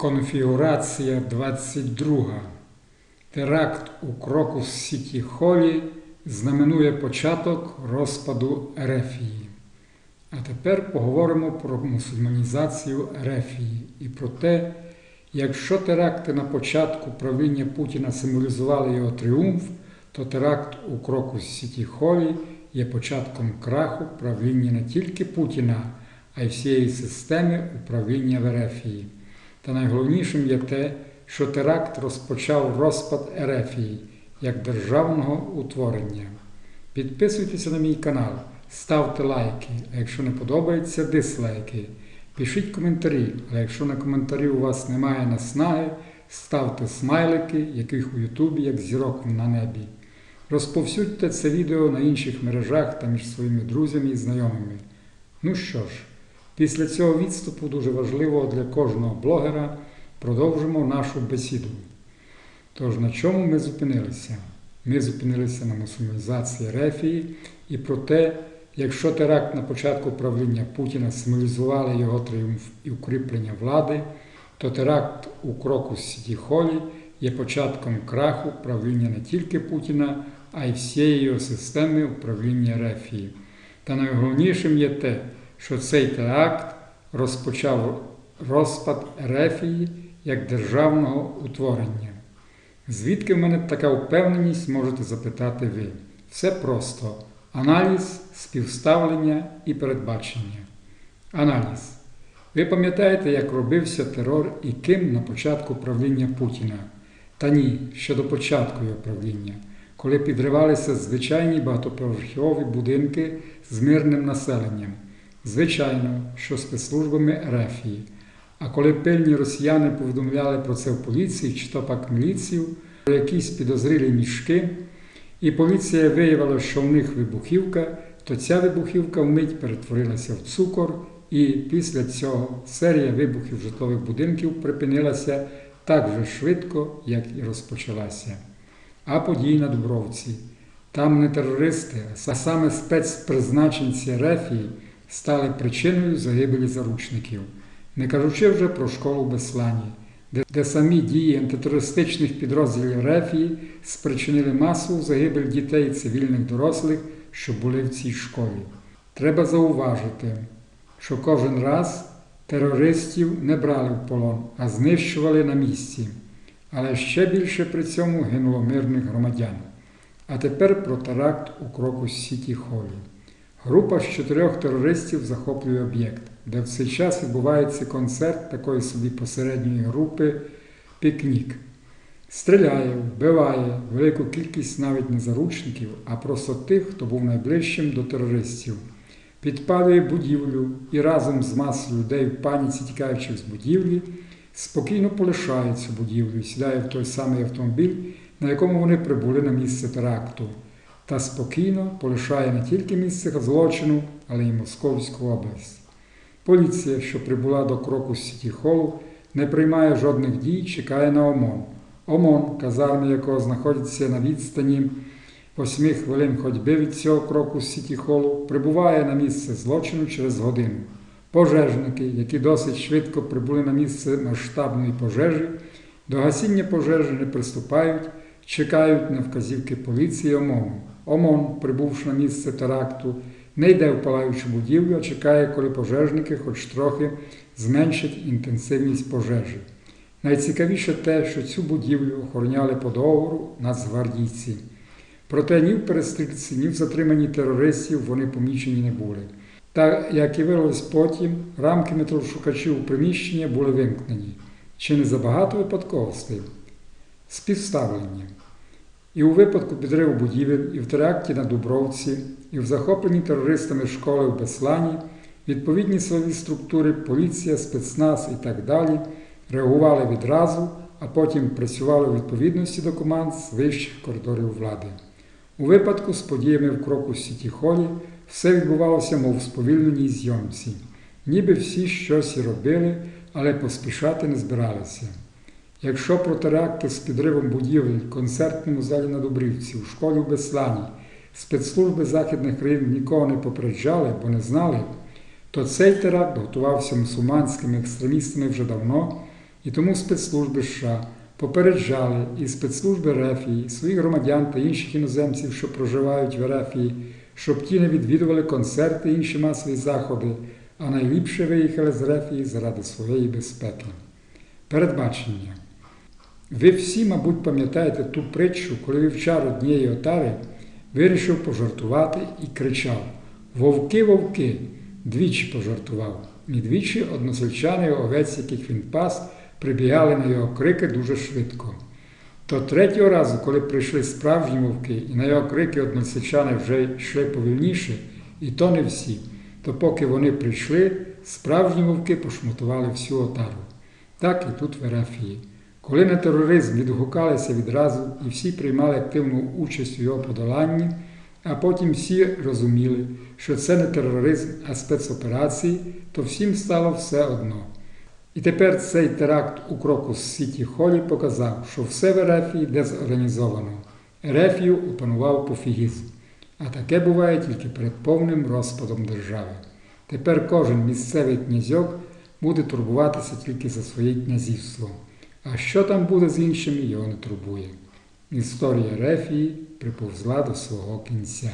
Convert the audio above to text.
Конфігурація 22. Теракт у Крокус Сіті Холі знаменує початок розпаду Ерефії. А тепер поговоримо про мусульманізацію Ерефії і про те, якщо теракти на початку правління Путіна символізували його тріумф, то теракт у Крокус Сіті Холі є початком краху правління не тільки Путіна, а й всієї системи управління в Ерефії. Та найголовнішим є те, що теракт розпочав розпад Ерефії як державного утворення. Підписуйтеся на мій канал, ставте лайки, а якщо не подобається, дислайки. Пишіть коментарі, а якщо на коментарі у вас немає наснаги, ставте смайлики, яких у Ютубі, як зірок на небі. Розповсюдьте це відео на інших мережах та між своїми друзями і знайомими. Ну що ж, після цього відступу дуже важливо для кожного блогера продовжимо нашу бесіду. Тож на чому ми зупинилися? Ми зупинилися на мусульманізації Рефії і про те, якщо теракт на початку правління Путіна символізували його тріумф і укріплення влади, то теракт у кроку Сіті Холі є початком краху правління не тільки Путіна, а й всієї його системи управління Рефії. Та найголовнішим є те, що цей теракт розпочав розпад Ерефії як державного утворення. Звідки в мене така впевненість, можете запитати ви. Все просто аналіз, співставлення і передбачення. Аналіз. Ви пам'ятаєте, як робився терор і ким на початку правління Путіна? Та ні, ще до початку його правління, коли підривалися звичайні багатоповерхові будинки з мирним населенням. Звичайно, що спецслужбами Ерефії. А коли пильні росіяни повідомляли про це в поліції чи то пак міліцію, про якісь підозрілі мішки, і поліція виявила, що в них вибухівка, то ця вибухівка вмить перетворилася в цукор, і після цього серія вибухів житлових будинків припинилася так же швидко, як і розпочалася. А події на Дубровці. Там не терористи, а саме спецпризначенці Рефії стали причиною загибелі заручників не кажучи вже про школу Беслані, де, самі дії антитерористичних підрозділів Рефії спричинили масову загибель дітей і цивільних дорослих, що були в цій школі. Треба зауважити, що кожен раз терористів не брали в полон, а знищували на місці. Але ще більше при цьому гинуло мирних громадян. А тепер про теракт у кроку Сіті Холі. Група з чотирьох терористів захоплює об'єкт, де в цей час відбувається концерт такої собі посередньої групи пікнік. Стріляє, вбиває велику кількість навіть не заручників, а просто тих, хто був найближчим до терористів. Підпалює будівлю і разом з масою людей в паніці, тікаючих з будівлі, спокійно полишає цю будівлю і сідає в той самий автомобіль, на якому вони прибули на місце теракту та спокійно полишає не тільки місце злочину, але й Московську область. Поліція, що прибула до кроку Сіті Холу, не приймає жодних дій, чекає на ОМОН. ОМОН, казарми якого знаходиться на відстані 8 хвилин ходьби від цього кроку Сіті Холу, прибуває на місце злочину через годину. Пожежники, які досить швидко прибули на місце масштабної пожежі, до гасіння пожежі не приступають, чекають на вказівки поліції ОМОНу. ОМОН, прибувши на місце теракту, не йде в палаючу будівлю, а чекає, коли пожежники хоч трохи зменшать інтенсивність пожежі. Найцікавіше те, що цю будівлю охороняли по договору нацгвардійці. Проте ні в перестрілці, ні в затриманні терористів вони помічені не були. Та, як і виявилось потім, рамки метрошукачів у приміщенні були вимкнені. Чи не забагато випадковостей? Співставлення. І у випадку підриву будівель, і в теракті на Дубровці, і в захопленні терористами школи в Беслані, відповідні силові структури, поліція, спецназ і так далі реагували відразу, а потім працювали у відповідності до команд з вищих коридорів влади. У випадку з подіями в кроку Сіті Холі все відбувалося, мов в сповільненій зйомці. Ніби всі щось робили, але поспішати не збиралися. Якщо про теракти з підривом будівель в концертному залі на Добрівці, у школі в Беслані, спецслужби західних країн нікого не попереджали, бо не знали, то цей теракт готувався мусульманськими екстремістами вже давно, І тому спецслужби США попереджали і спецслужби Рефії, своїх громадян та інших іноземців, що проживають в Рефії, щоб ті не відвідували концерти і інші масові заходи, а найліпше виїхали з Рефії заради своєї безпеки. Передбачення. Ви всі, мабуть, пам'ятаєте ту притчу, коли вівчар однієї отари вирішив пожартувати і кричав: Вовки, вовки! Двічі пожартував. І двічі односельчани овець, яких він пас, прибігали на його крики дуже швидко. То третього разу, коли прийшли справжні вовки, і на його крики односельчани вже йшли повільніше, і то не всі, то поки вони прийшли, справжні вовки пошматували всю отару. Так і тут в Ерафії. Коли на тероризм відгукалися відразу і всі приймали активну участь у його подоланні, а потім всі розуміли, що це не тероризм, а спецоперації, то всім стало все одно. І тепер цей теракт у кроку з Сіті Холі показав, що все в Ерефії дезорганізовано. Ерефію опанував пофігізм. А таке буває тільки перед повним розпадом держави. Тепер кожен місцевий князьок буде турбуватися тільки за своє князівство. А що там буде з іншими, його не турбує. Історія Рефії приповзла до свого кінця.